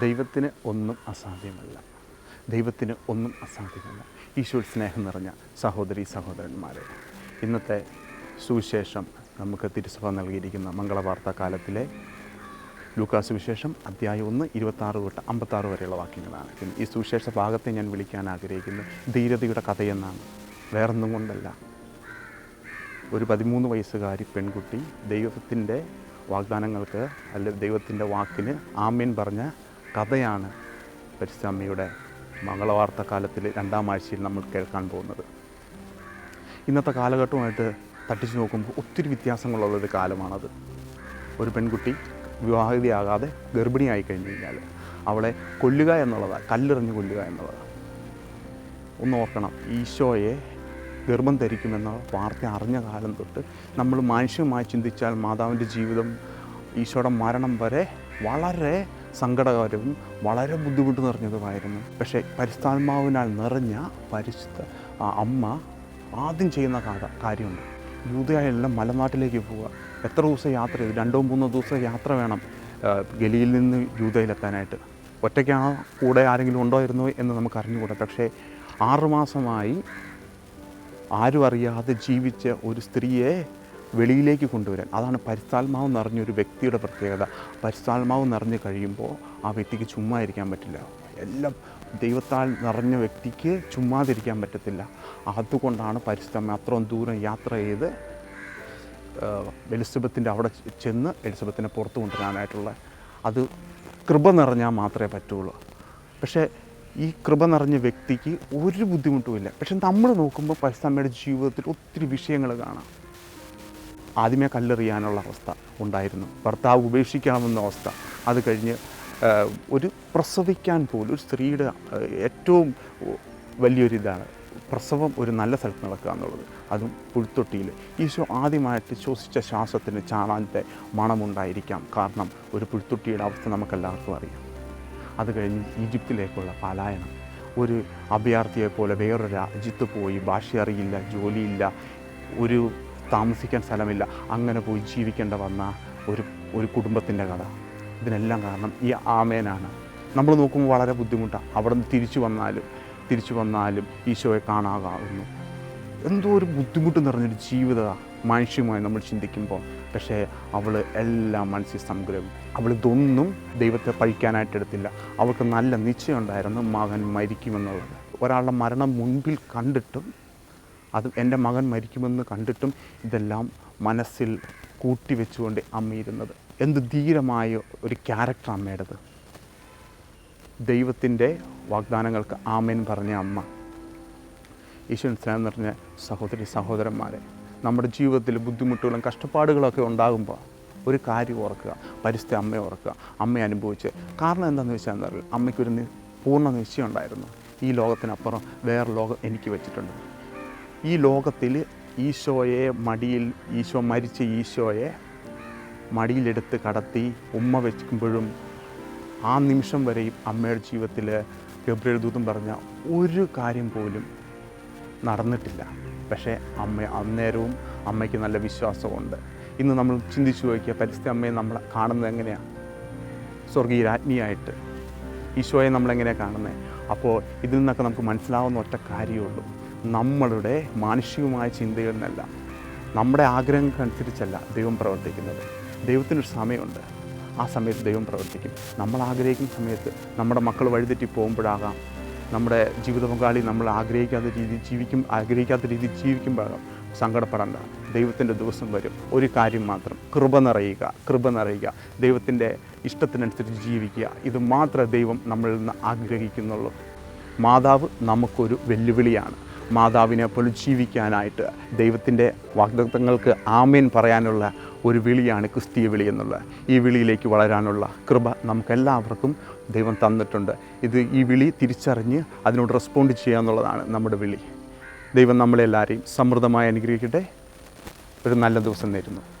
ദൈവത്തിന് ഒന്നും അസാധ്യമല്ല. ദൈവത്തിന് ഒന്നും അസാധ്യമല്ല. ഈശോ സ്നേഹം നിറഞ്ഞ സഹോദരി സഹോദരന്മാരെ ഇന്നത്തെ സുവിശേഷം നമുക്ക് തിരുസഭ നൽകിയിരിക്കുന്ന മംഗളവാർത്താ കാലത്തിലെ ലൂക്കാസ് വിശേഷം അധ്യായം ഒന്ന് ഇരുപത്താറ് തൊട്ട് അമ്പത്താറ് വരെയുള്ള വാക്യങ്ങളാണ്. ഈ സുവിശേഷ ഭാഗത്തെ ഞാൻ വിളിക്കാൻ ആഗ്രഹിക്കുന്നത് ധീരതയുടെ കഥയെന്നാണ്. വേറൊന്നും കൊണ്ടല്ല. ഒരു പതിമൂന്ന് വയസ്സുകാരി പെൺകുട്ടി ദൈവത്തിന്റെ വാഗ്ദാനങ്ങൾക്ക് അല്ലെ ദൈവത്തിന്റെ വാക്കിന് ആമ്യൻ പറഞ്ഞ കഥയാണ് പരിസ്വാമിയുടെ മംഗളവാർത്ത കാലത്തിൽ രണ്ടാം ആഴ്ചയിൽ നമ്മൾ കേൾക്കാൻ പോകുന്നത്. ഇന്നത്തെ കാലഘട്ടവുമായിട്ട് തട്ടിച്ചു നോക്കുമ്പോൾ ഒത്തിരി വ്യത്യാസങ്ങളുള്ളൊരു കാലമാണത്. ഒരു പെൺകുട്ടി വിവാഹിതയാകാതെ ഗർഭിണിയായി കഴിഞ്ഞു കഴിഞ്ഞാൽ അവളെ കൊല്ലുക എന്നുള്ളതാണ് കല്ലെറിഞ്ഞ് കൊല്ലുക എന്നുള്ളതാണ് ഒന്ന് ഓർക്കണം ഈശോയെ ഗർഭം ധരിക്കുമെന്ന വാർത്ത അറിഞ്ഞ കാലം തൊട്ട് നമ്മൾ മാനുഷികമായി ചിന്തിച്ചാൽ മാതാവിന്റെ ജീവിതം ഈശോയുടെ മരണം വരെ വളരെ സങ്കടകരവും വളരെ ബുദ്ധിമുട്ട് നിറഞ്ഞതുമായിരുന്നു പക്ഷേ പരിസ്ഥാത്മാവിനാൽ നിറഞ്ഞ പരിശുദ്ധ അമ്മ ആദ്യം ചെയ്യുന്ന കാര്യമുണ്ട്. യൂതയായെല്ലാം മലനാട്ടിലേക്ക് പോവുക. എത്ര ദിവസം യാത്ര ചെയ്തു? രണ്ടോ മൂന്നോ ദിവസം യാത്ര വേണം ഗലിയിൽ നിന്ന് യൂതയിലെത്താനായിട്ട്. ഒറ്റയ്ക്കാണോ? കൂടെ ആരെങ്കിലും ഉണ്ടോ ഇരുന്നോ എന്ന് നമുക്ക് അറിഞ്ഞുകൂടാ പക്ഷേ ആറുമാസമായി ആരും അറിയാതെ ജീവിച്ച ഒരു സ്ത്രീയെ വെളിയിലേക്ക് കൊണ്ടുവരാൻ. അതാണ് പരിസ്ഥാത്മാവ് നിറഞ്ഞൊരു വ്യക്തിയുടെ പ്രത്യേകത. പരിസ്ഥാത്മാവ് നിറഞ്ഞു കഴിയുമ്പോൾ ആ വ്യക്തിക്ക് ചുമ്മാ ഇരിക്കാൻ പറ്റില്ല. എല്ലാം ദൈവത്താൽ നിറഞ്ഞ വ്യക്തിക്ക് ചുമ്മാതിരിക്കാൻ പറ്റത്തില്ല. അതുകൊണ്ടാണ് പരിസ്ഥിതി അത്രയും ദൂരം യാത്ര ചെയ്ത് എലിസബത്തിന്റെ അവിടെ ചെന്ന് എലിസബത്തിനെ പുറത്തു കൊണ്ടുവരാനായിട്ടുള്ള അത് കൃപ നിറഞ്ഞാൽ മാത്രമേ പറ്റുള്ളൂ. പക്ഷേ ഈ കൃപ നിറഞ്ഞ വ്യക്തിക്ക് ഒരു ബുദ്ധിമുട്ടുമില്ല. പക്ഷെ നമ്മൾ നോക്കുമ്പോൾ പരിസ്ഥമ്മയുടെ ജീവിതത്തിൽ ഒത്തിരി വിഷയങ്ങൾ കാണാം. ആദ്യമേ കല്ലെറിയാനുള്ള അവസ്ഥ ഉണ്ടായിരുന്നു. ഭർത്താവ് ഉപേക്ഷിക്കാമെന്ന അവസ്ഥ. അത് കഴിഞ്ഞ് ഒരു പ്രസവിക്കാൻ പോലും ഒരു സ്ത്രീയുടെ ഏറ്റവും വലിയൊരിതാണ് പ്രസവം ഒരു നല്ല സ്ഥലത്ത് നടക്കുക എന്നുള്ളത്. അതും പുൽത്തൊട്ടിയിൽ ഈശോ ആദ്യമായിട്ട് ശ്വസിച്ച ശ്വാസത്തിന് ചാണാന്റെ മണമുണ്ടായിരിക്കാം. കാരണം ഒരു പുൽത്തൊട്ടിയുടെ അവസ്ഥ നമുക്കെല്ലാവർക്കും അറിയാം. അത് കഴിഞ്ഞ് ഈജിപ്തിലേക്കുള്ള പലായനം. ഒരു അഭയാർത്ഥിയെ പോലെ വേറൊരു രാജ്യത്ത് പോയി ഭാഷ അറിയില്ല ജോലിയില്ല ഒരു താമസിക്കാൻ സ്ഥലമില്ല. അങ്ങനെ പോയി ജീവിക്കേണ്ട വന്ന ഒരു ഒരു കുടുംബത്തിന്റെ കഥ. ഇതിനെല്ലാം കാരണം ഈ ആമേനാണ്. നമ്മൾ നോക്കുമ്പോൾ വളരെ ബുദ്ധിമുട്ടാണ്. അവിടെ നിന്ന് തിരിച്ചു വന്നാലും തിരിച്ചു വന്നാലും ഈശോയെ കാണാകാവുന്നു എന്തോ ഒരു ബുദ്ധിമുട്ട് നിറഞ്ഞൊരു ജീവിത മനുഷ്യമായി നമ്മൾ ചിന്തിക്കുമ്പോൾ. പക്ഷേ അവൾ എല്ലാം മനസ്സിൽ സംഗ്രഹം അവൾ ഇതൊന്നും ദൈവത്തെ പഴിക്കാനായിട്ട് എടുത്തില്ല. അവൾക്ക് നല്ല നിശ്ചയം ഉണ്ടായിരുന്നു മകൻ മരിക്കുമെന്നുള്ളത്. ഒരാളുടെ മരണം മുൻപിൽ കണ്ടിട്ടും അത് എന്റെ മകൻ മരിക്കുമെന്ന് കണ്ടിട്ടും ഇതെല്ലാം മനസ്സിൽ കൂട്ടിവെച്ചുകൊണ്ട് അമ്മയിരുന്നത് എന്ത് ധീരമായ ഒരു ക്യാരക്ടർ അമ്മയുടേത്. ദൈവത്തിന്റെ വാഗ്ദാനങ്ങൾക്ക് ആമേൻ പറഞ്ഞ അമ്മ. ഈശ്വരൻ സ്നേഹം നിറഞ്ഞ സഹോദരി സഹോദരന്മാരെ നമ്മുടെ ജീവിതത്തിൽ ബുദ്ധിമുട്ടുകളും കഷ്ടപ്പാടുകളൊക്കെ ഉണ്ടാകുമ്പോൾ ഒരു കാര്യം ഓർക്കുക പരിസ്ഥിതി അമ്മയെ ഓർക്കുക. അമ്മയെ അനുഭവിച്ച് കാരണം എന്താണെന്ന് വെച്ചാൽ എന്താ പറയുക അമ്മയ്ക്കൊരു പൂർണ നിശ്ചയം ഉണ്ടായിരുന്നു. ഈ ലോകത്തിനപ്പുറം വേറെ ലോകം എനിക്ക് വെച്ചിട്ടുണ്ട്. ഈ ലോകത്തിൽ ഈശോയെ മടിയിൽ ഈശോ മരിച്ച ഈശോയെ മടിയിലെടുത്ത് കടത്തി ഉമ്മ വയ്ക്കുമ്പോഴും ആ നിമിഷം വരെയും അമ്മയുടെ ജീവിതത്തിൽ ഗബ്രിയൽ ദൂതം പറഞ്ഞ ഒരു കാര്യം പോലും നടന്നിട്ടില്ല. പക്ഷേ അമ്മ അന്നേരവും അമ്മയ്ക്ക് നല്ല വിശ്വാസമുണ്ട്. ഇന്ന് നമ്മൾ ചിന്തിച്ചു നോക്കിയ പരിസ്ഥിതി അമ്മയെ നമ്മൾ കാണുന്നത് എങ്ങനെയാണ് സ്വർഗീയ രാജ്ഞിയായിട്ട്. ഈശോയെ നമ്മളെങ്ങനെയാണ് കാണുന്നത്? അപ്പോൾ ഇതിൽ നിന്നൊക്കെ നമുക്ക് മനസ്സിലാവുന്ന ഒറ്റ കാര്യമുള്ളൂ നമ്മളുടെ മാനുഷികമായ ചിന്തകളിൽ നിന്നല്ല നമ്മുടെ ആഗ്രഹങ്ങൾക്കനുസരിച്ചല്ല ദൈവം പ്രവർത്തിക്കുന്നത്. ദൈവത്തിനൊരു സമയമുണ്ട്. ആ സമയത്ത് ദൈവം പ്രവർത്തിക്കും. നമ്മൾ ആഗ്രഹിക്കുന്ന സമയത്ത് നമ്മുടെ മക്കൾ വഴിതെറ്റി പോകുമ്പോഴാകാം. നമ്മുടെ ജീവിത പങ്കാളി നമ്മൾ ആഗ്രഹിക്കാത്ത രീതിയിൽ ജീവിക്കും ആഗ്രഹിക്കാത്ത രീതിയിൽ ജീവിക്കുമ്പോഴാകാം. സങ്കടപ്പെടേണ്ട. ദൈവത്തിന്റെ ദിവസം വരും. ഒരു കാര്യം മാത്രം. കൃപ നിറയുക. കൃപ നിറയുക. ദൈവത്തിന്റെ ഇഷ്ടത്തിനനുസരിച്ച് ജീവിക്കുക. ഇത് മാത്രമേ ദൈവം നമ്മളിൽ നിന്ന് ആഗ്രഹിക്കുന്നുള്ളൂ. മാതാവ് നമുക്കൊരു വെല്ലുവിളിയാണ്. മാതാവിനെ പോലും ജീവിക്കാനായിട്ട് ദൈവത്തിന്റെ വാഗ്ദത്തങ്ങൾക്ക് ആമേൻ പറയാനുള്ള ഒരു വിളിയാണ് ക്രിസ്തീയ വിളി എന്നുള്ളത്. ഈ വിളിയിലേക്ക് വളരാനുള്ള കൃപ നമുക്കെല്ലാവർക്കും ദൈവം തന്നിട്ടുണ്ട്. ഇത് ഈ വിളി തിരിച്ചറിഞ്ഞ് അതിനോട് റെസ്പോണ്ട് ചെയ്യുക എന്നുള്ളതാണ് നമ്മുടെ വിളി. ദൈവം നമ്മളെല്ലാവരെയും സമൃദ്ധമായി അനുഗ്രഹിക്കട്ടെ. ഒരു നല്ല ദിവസം നേരുന്നു.